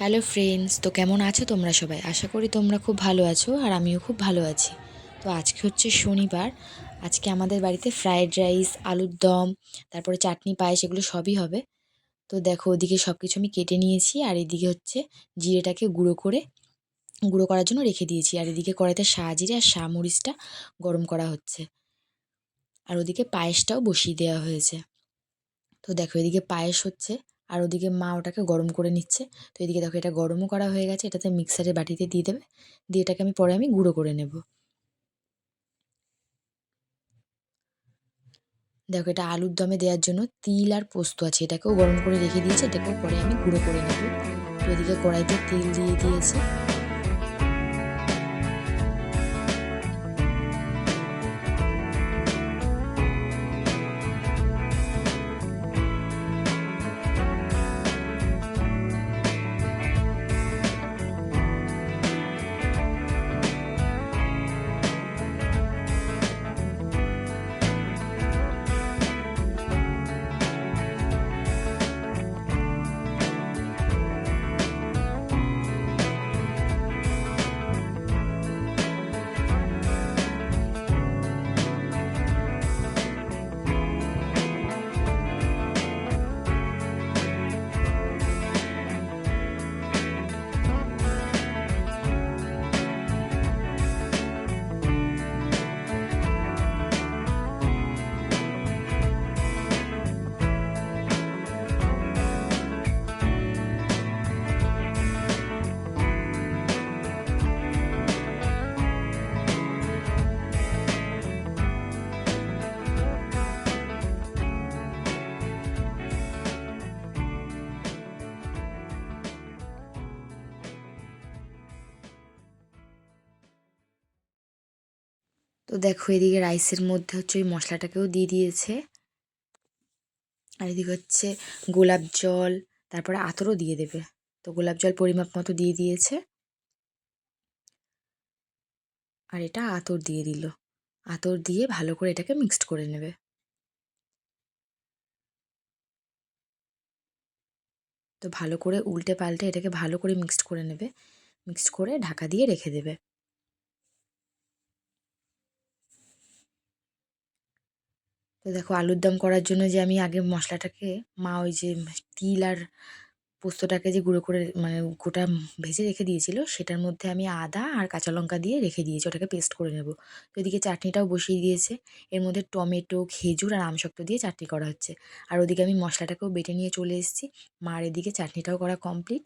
Hello friends তো কেমন আছো তোমরা সবাই? আশা করি তোমরা খুব ভালো আছো আর আমিও খুব ভালো আছি। তো আজকে হচ্ছে শনিবার, আজকে আমাদের বাড়িতে ফ্রায়েড রাইস আলুর দম, তারপরে চাটনি, পায়েস এগুলো সবই হবে। তো দেখো, ওদিকে সব কিছু আমি কেটে নিয়েছি আর এদিকে হচ্ছে জিরেটাকে গুঁড়ো করে, গুঁড়ো করার জন্য রেখে দিয়েছি। আর এদিকে কড়াইতে শাহ জিরে আর শাহ মরিচটা গরম করা হচ্ছে। আর ওদিকে পায়েসটাও বসিয়ে দেওয়া হয়েছে। তো দেখো, এদিকে পায়েস হচ্ছে। আর ওদিকে মা ওটাকে গরম করে নিচ্ছে। তো এদিকে দেখো এটা গরমও করা হয়ে গেছে, এটাতে মিক্সারের বাটিতে দিয়ে দেবে। দিয়ে এটাকে আমি পরে আমি গুঁড়ো করে নেব। দেখো এটা আলুর দমে দেওয়ার জন্য তিল আর পোস্ত আছে, এটাকেও গরম করে রেখে দিয়েছে, এটাকেও পরে আমি গুঁড়ো করে নেব। ওদিকে কড়াইতে তিল দিয়ে দিয়েছে। তো দেখো এদিকে রাইসের মধ্যে হচ্ছে ওই মশলাটাকেও দিয়ে দিয়েছে। আর এদিকে হচ্ছে গোলাপ জল, তারপরে আতরও দিয়ে দেবে। তো গোলাপ জল পরিমাপ মতো দিয়ে দিয়েছে। আর এটা আতর দিয়ে দিল। আতর দিয়ে ভালো করে এটাকে মিক্সড করে নেবে। তো ভালো করে উল্টে পাল্টে এটাকে ভালো করে মিক্সড করে নেবে। মিক্সড করে ঢাকা দিয়ে রেখে দেবে। তো দেখো আলুর দম করার জন্য যে আমি আগে মশলাটাকে, মা ওই যে তিল আর পোস্তটাকে যে গুঁড়ো করে মানে গোটা ভেজে রেখে দিয়েছিল, সেটার মধ্যে আমি আদা আর কাঁচা লঙ্কা দিয়ে রেখে দিয়েছি, ওটাকে পেস্ট করে নেব। তো এদিকে চাটনিটাও বসিয়ে দিয়েছে। এর মধ্যে টমেটো, খেজুর আর আমশক্ত দিয়ে চাটনি করা হচ্ছে। আর ওদিকে আমি মশলাটাকেও বেটে নিয়ে চলে এসেছি। মার এদিকে চাটনিটাও করা কমপ্লিট।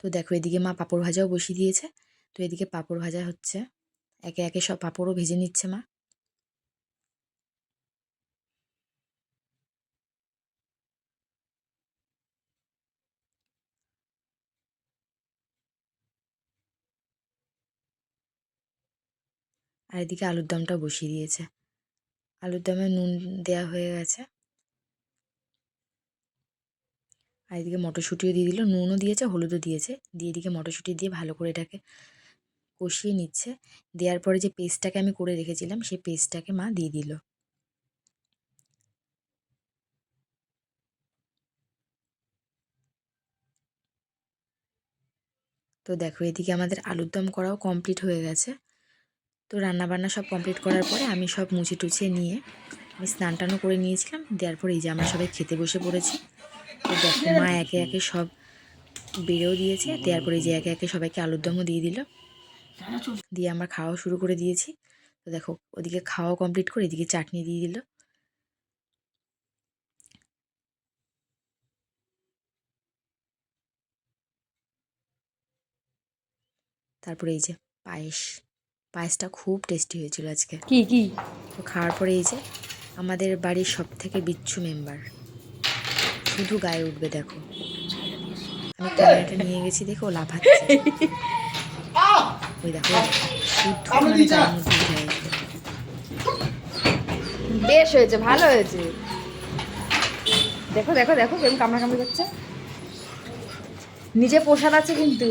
তো দেখো এদিকে মা পাঁপড় ভাজাও বসিয়ে দিয়েছে। তো এদিকে পাঁপড় ভাজা হচ্ছে। একে একে সব পাঁপড়ও ভেজে নিচ্ছে মা। আর এদিকে আলুর দমটা বসিয়ে দিয়েছে। আলুর দমে নুন দেওয়া হয়ে গেছে। আর এদিকে মটরশুঁটিও দিয়ে দিল। নুনও দিয়েছে, হলুদও দিয়েছে। দিয়ে এদিকে মটরশুঁটি দিয়ে ভালো করে এটাকে কষিয়ে নিচ্ছে। দেওয়ার পরে যে পেস্টটাকে আমি করে রেখেছিলাম, সেই পেস্টটাকে মা দিয়ে দিল। তো দেখো, এদিকে আমাদের আলুর দম করাও কমপ্লিট হয়ে গেছে। তো রান্নাবান্না সব কমপ্লিট করার পরে আমি সব মুছে টুছিয়ে নিয়ে আমি স্নান টানও করে নিয়েছিলাম। দেওয়ার পরে এই যে আমরা সবাই খেতে বসে পড়েছি। তো দেখো মা একে একে সব বেড়েও দিয়েছে। দেওয়ার পরে যে একে একে সবাইকে আলুর দমও দিয়ে দিল। দিয়ে আমরা খাওয়া শুরু করে দিয়েছি। তো দেখো, ওদিকে খাওয়া কমপ্লিট করে এদিকে চাটনি দিয়ে দিল। তারপরে এই যে পায়েস পায়েসটা খুব টেস্টি হয়েছিল আজকে। কি কি? তো খাওয়ার পরে এই যে আমাদের বাড়ির সব থেকে বিচ্ছু মেম্বার শুধু গায়ে উঠবে দেখো। আমি ক্যামেরাটা নিয়ে গেছি দেখো লাফাচ্ছে। ওই দেখো শুদ্ধ মানে গায়ের মধ্যে উঠে গেছে। বেশ হয়েছে ভালো হয়েছে। দেখো দেখো দেখো কেমন কামড়া কামড়ি করছে। নিচে প্রসাদ আছে কিন্তু।